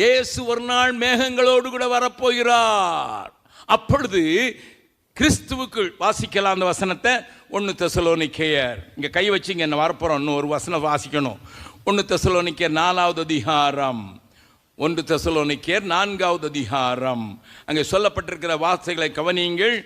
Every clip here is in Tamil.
இயேசு ஒரு நாள் மேகங்களோடு கூட வரப்போகிறார். அப்பொழுது கிறிஸ்துவுக்குள் வாசிக்கலாம் அந்த வசனத்தை. ஒன்று தெசலோனிக்கேயர். இங்கே கை வச்சிங்க என்ன வரப்போகிறோம் இன்னும் ஒரு வசனம் வாசிக்கணும். ஒன்று தெசலோனிக்கேயர் நாலாவது அதிகாரம். ஒன்று தெசலோனிக்கேயர் நான்காவது அதிகாரம். அங்கே சொல்லப்பட்டிருக்கிற வார்த்தைகளை கவனியுங்கள்.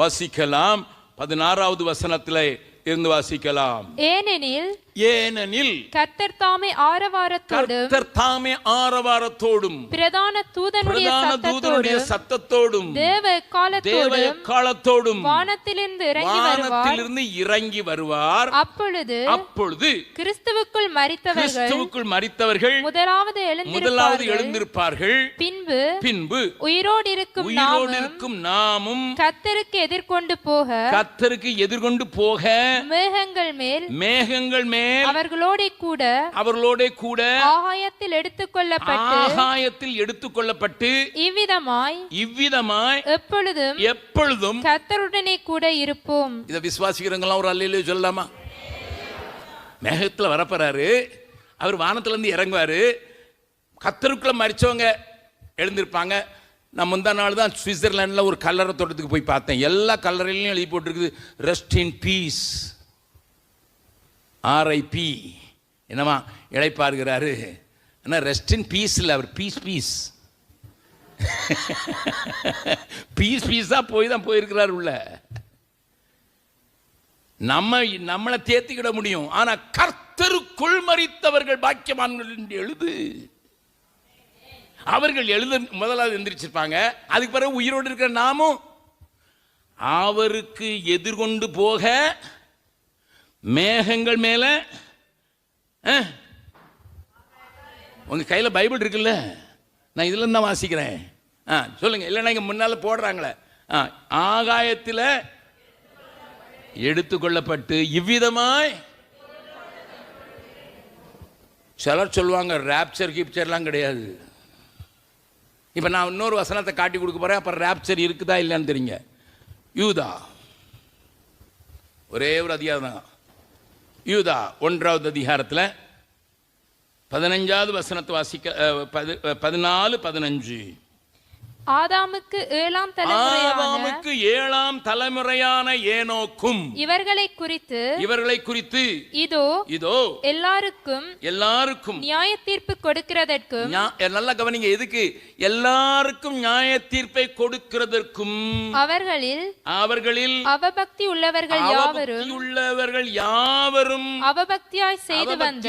வாசிக்கலாம். பதினாறாவது வசனத்தில் இருந்து வாசிக்கலாம். ஏனெனில் ஏனெனில் கர்த்தர் தாமே ஆரவாரத்தோடும் கர்த்தர் தாமே ஆரவாரத்தோடும் பிரதான தூதனுடைய தூதனுடைய சத்தத்தோடும் தேவ தேவ காலத்தோடும் காலத்தோடும் வானத்திலிருந்து இறங்கி வருவார். வானத்திலிருந்து இறங்கி வருவார். அப்பொழுது அப்பொழுது கிறிஸ்துவுக்குள் மரித்தவர்கள் கிறிஸ்துவுக்குள் மரித்தவர்கள் முதலாவது முதலாவது எழுந்திருப்பார்கள். எழுந்திருப்பார்கள் பின்பு பின்பு உயிரோடு இருக்கும் உயிரோடு நாமும் இருக்கும் நாமும் கர்த்தருக்கு எதிர்கொண்டு போக கத்தருக்கு எதிர்கொண்டு போக மேகங்கள் மேல் மேகங்கள் மேல் அவர்களோட கூட அவர்களோட கூட ஆகாயத்தில் எடுத்துக்கொள்ளப்பட்டு ஆகாயத்தில் எடுத்துக்கொள்ளப்பட்டு இவ்விதமாய் இவ்விதமாய் எப்பொழுதும் எப்பொழுதும் கர்த்தருடனே கூட இருப்போம். இதை விசுவாசிக்கிறவங்களாம் ஒரு அல்லையிலே சொல்லலாமா? மேகத்தில் வரப்போறாரு. அவர் வானத்துல இருந்து இறங்குவாரு. கத்தருக்குள்ள மறிச்சவங்க எழுந்திருப்பாங்க. நான் முந்தா நாள் தான் சுவிட்சர்லாண்டில் ஒரு கல்லறை தோட்டத்துக்கு போய் பார்த்தேன். எல்லா கல்லறையிலையும் எழுதி போட்டிருக்குது. ரெஸ்ட் இன் பீஸ் ஆர்ஐபி என்னவா இழைப்பாருகிறாரு? ஆனால் ரெஸ்ட் இன் பீஸ் இல்லை அவர். பீஸ் பீஸ் பீஸ் பீஸாக போய் தான் போயிருக்கிறார் உள்ள. நம்ம நம்மளை தேத்திக்கிட முடியும். ஆனால் கர்த்தருக்குள் மறித்தவர்கள் பாக்கியவான்கள் என்று எழுது. அவர்கள் எழுத முதலாவது எந்திரிச்சிருப்பாங்க. அதுக்கு பிறகு உயிரோடு இருக்கிற நாமும் அவருக்கு எதிர்கொண்டு போக மேகங்கள் மேல அஹ், உங்க கையில் பைபிள் இருக்குல்ல? நான் இதுல தான் வாசிக்கிறேன். ஆ சொல்லுங்க. இல்லைன்னா இங்க முன்னால போடுறாங்களே. ஆ ஆகாயத்தில் எடுத்துக்கொள்ளப்பட்டு இவ்விதமாய் சிலர் சொல்லுவாங்க ரேப்சர் கிப்சர்லாம் கிடையாது. இப்போ நான் இன்னொரு வசனத்தை காட்டி கொடுக்க போகிறேன் அப்புறம் ரேப்சர் இருக்குதா இல்லைன்னு தெரியுங்க. யூதா. ஒரே ஒரு அதிகாரம் தான். யூதா ஒன்றாவது அதிகாரத்தில் பதினஞ்சாவது வசனத்தை வாசிக்க பதி- பதினாலு பதினஞ்சு. ஆதாமுக்கு ஏழாம் ஆதாமுக்கு ஏழாம் தலைமுறையான ஏனோக்கும் இவர்களை குறித்து இவர்களை குறித்து இதோ இதோ எல்லாருக்கும் எல்லாருக்கும் நியாய தீர்ப்பு கொடுக்கிறதற்கும் நல்லா கவனிங்க எதுக்கு? எல்லாருக்கும் நியாய தீர்ப்பை கொடுக்கிறதற்கும் அவர்களில் அவர்களில் அவபக்தி உள்ளவர்கள் யாவரும் உள்ளவர்கள் யாவரும் அவபக்தியாய் செய்து வந்த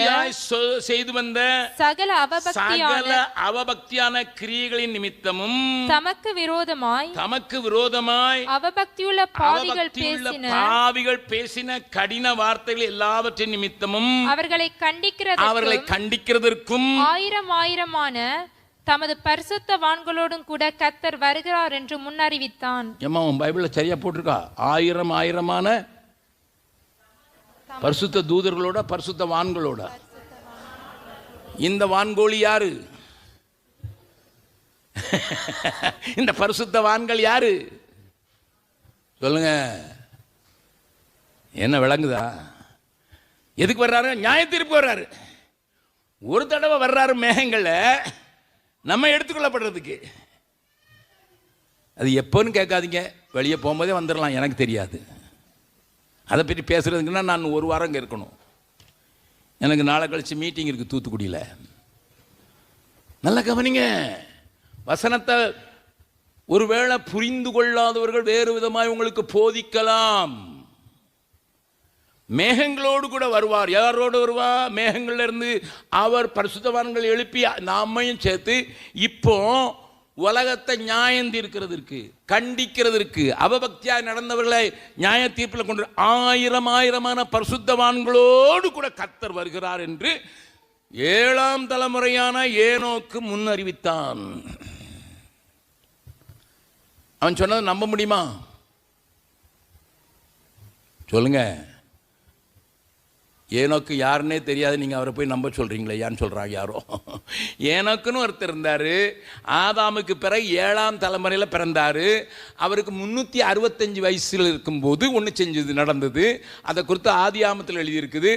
செய்து வந்த சகல அவபக்தியான அவபக்தியான கிரியைகளின் நிமித்தமும் தமக்கு விரோதமாய் தமக்கு விரோதமாய் அவபக்தியுள்ள பாவிகள் பேசின பாவிகள் பேசின கடின வார்த்தைகள் எல்லாவற்றின் நிமித்தமும் அவர்களை அவர்களை கண்டிக்கிறதற்கும் ஆயிரம் ஆயிரமான தமது பரிசுத்தவான்களோடும் கூட கத்தர் வருகிறார் என்று முன்னறிவித்தான். ஏம்மா உன் பைபிளில் சரியா போட்டிருக்கா? ஆயிரம் ஆயிரமான பரிசுத்த தூதர்களோட பரிசுத்த வான்களோட. இந்த வான்கோழி யாரு? இந்த பரிசுத்தவான்கள் யாரு? சொல்லுங்க. என்ன விளங்குதா? எதுக்கு வர்றாரு? நியாய தீர்ப்பு வர்றாரு. ஒரு தடவை வர்றாரு மேகங்களை நம்ம எடுத்துக்கொள்ளப்படுறதுக்கு. அது எப்போன்னு கேட்காதீங்க. வெளியே போகும்போதே வந்துடலாம் எனக்கு தெரியாது. அதை பற்றி பேசுகிறதுக்குன்னா நான் ஒரு வாரம் இங்கே இருக்கணும். எனக்கு நாளை கழிச்சு மீட்டிங் இருக்குது தூத்துக்குடியில். நல்லா கவனிங்க. வசனத்தை ஒருவேளை புரிந்து கொள்ளாதவர்கள் வேறு விதமாய் உங்களுக்கு போதிக்கலாம். மேகங்களோடு கூட வருவார். யாரோடு வருவா? மேகங்கள்ல இருந்து அவர் பரிசுத்தவான்கள் எழுப்பி நாமையும் சேர்த்து இப்போ உலகத்தை நியாயம் தீர்க்கிறதற்கு கண்டிக்கிறதற்கு அவபக்தியாக நடந்தவர்களை நியாய தீர்ப்பில் கொண்டு ஆயிரம் ஆயிரமான பரிசுத்தவான்களோடு கூட கத்தர் வருகிறார் என்று ஏழாம் தலைமுறையான ஏனோக்கு முன்னறிவித்தான். அவன் சொன்னதை நம்ப முடியுமா? சொல்லுங்க. ஏனோக்கு யாருன்னே தெரியாது நீங்கள் அவரை போய் நம்ப சொல்கிறீங்களே ஏன்னு சொல்கிறாங்க யாரோ? ஏனோக்குன்னு ஒருத்தர் இருந்தார் ஆதாமுக்கு பிறகு ஏழாம் தலைமுறையில் பிறந்தார். அவருக்கு முந்நூற்றி அறுபத்தஞ்சு வயசில் இருக்கும்போது ஒன்று செஞ்சது நடந்தது. அதை குறித்து ஆதி ஆமத்தில் எழுதியிருக்குது.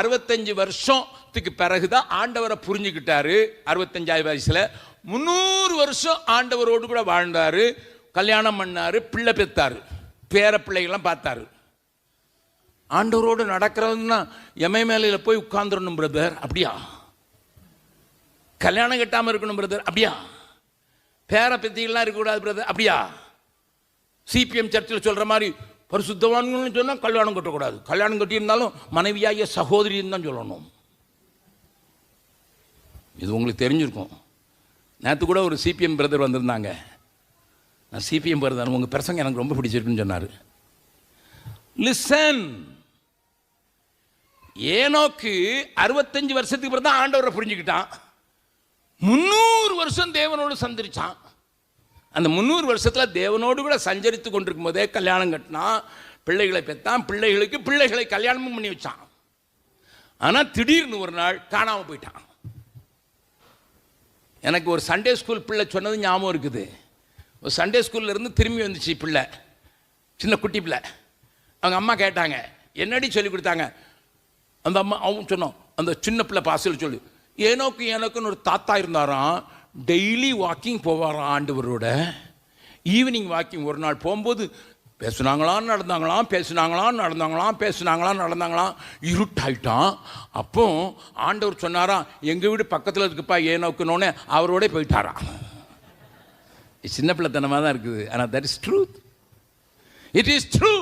அறுபத்தஞ்சு வருஷத்துக்கு பிறகு தான் ஆண்டவரை புரிஞ்சுக்கிட்டாரு அறுபத்தஞ்சாயிரம் வயசில். முந்நூறு வருஷம் ஆண்டவரோடு கூட வாழ்ந்தார். கல்யாணம் பண்ணார் பிள்ளை பெற்றார் பேர பிள்ளைகள்லாம் பார்த்தாரு. ஆண்டவரோடு நடக்கிறதுன்னா எமை மேலையில் போய் உட்காந்துடணும் பிரதர் அப்படியா? கல்யாணம் கட்டாமல் இருக்கணும் பிரதர் அப்படியா? பேர பெத்திகள்லாம் இருக்கக்கூடாது பிரதர் அப்படியா? சிபிஎம் சர்ச்சில் சொல்கிற மாதிரி பரிசுத்தவான்கள்னு சொன்னால் கல்யாணம் கட்டக்கூடாது. கல்யாணம் கட்டியிருந்தாலும் மனைவியாகிய சகோதரின்னு தான் சொல்லணும். இது உங்களுக்கு தெரிஞ்சிருக்கும். நேற்று கூட ஒரு சிபிஎம் பிரதர் வந்திருந்தாங்க. நான் சிபிஎம் பிரதர் உங்கள் பிரசங்க எனக்கு ரொம்ப பிடிச்சிருக்குன்னு சொன்னார். லிசன் ஏனோக்கு அறுபத்தஞ்சு வருஷத்துக்கு பிறகு தான் ஆண்டவரை புரிஞ்சுக்கிட்டான். முந்நூறு வருஷம் தேவனோடு சந்திரிச்சான். அந்த முந்நூறு வருஷத்தில் தேவனோடு கூட சஞ்சரித்து கொண்டிருக்கும் போதே கல்யாணம் கட்டினான் பிள்ளைகளை பெற்றான் பிள்ளைகளுக்கு பிள்ளைகளை கல்யாணமும் பண்ணி வச்சான். ஆனால் திடீர்னு ஒரு நாள் காணாமல் போயிட்டான். எனக்கு ஒரு சண்டே ஸ்கூல் பிள்ளை சொன்னது ஞாபகம் இருக்குது. சண்டே ஸ்கூல்லேருந்து திரும்பி வந்துச்சு பிள்ளை. சின்ன குட்டி பிள்ளை. அவங்க அம்மா கேட்டாங்க என்னடி சொல்லி கொடுத்தாங்க? அந்த அம்மா அவங்க சொன்னோம் அந்த சின்ன பிள்ளை பாசல் சொல்லு. ஏனோக்கு எனக்குன்னு ஒரு தாத்தா இருந்தாராம். டெய்லி வாக்கிங் போவாராம் ஆண்டவரோட? ஈவினிங் வாக்கிங் ஒரு நாள் போகும்போது பேசுனாங்களாம் நடந்தாங்களாம் பேசுனாங்களாம் நடந்தாங்களாம் பேசுனாங்களாம் நடந்தாங்களாம். இருட்டாயிட்டான். அப்போ ஆண்டவர் சொன்னாராம் எங்கள் வீடு பக்கத்தில் இருக்குப்பா ஏனோக்குனோன்னு அவரோட போயிட்டாராம். சின்ன பிள்ளைத்தனமாக தான் இருக்குது. ஆனால் that is truth it is true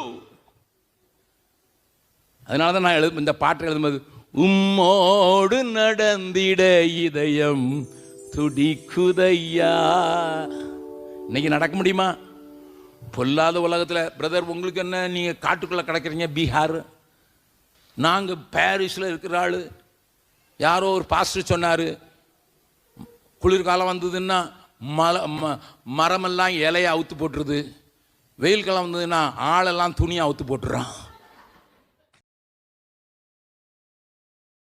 அதனால தான் நான் எழுது இந்த பாட்டு எழுதும்போது உம்மோடு நடந்திட இதயம் துடிக்குதையா? இன்னைக்கு நடக்க முடியுமா? பொல்லாத உலகத்தில் பிரதர் உங்களுக்கு என்ன? நீங்கள் காட்டுக்குள்ளே கிடக்குறீங்க பீகார்? நாங்கள் பாரிஸில் இருக்கிற ஆள். யாரோ ஒரு பாஸ்டர் சொன்னார். குளிர்காலம் வந்ததுன்னா மல ம மரமெல்லாம் இலையை அவுத்து போட்டுருது. வெயில் காலம் வந்ததுன்னா ஆளெல்லாம் துணியை அவுத்து போட்டுறான்.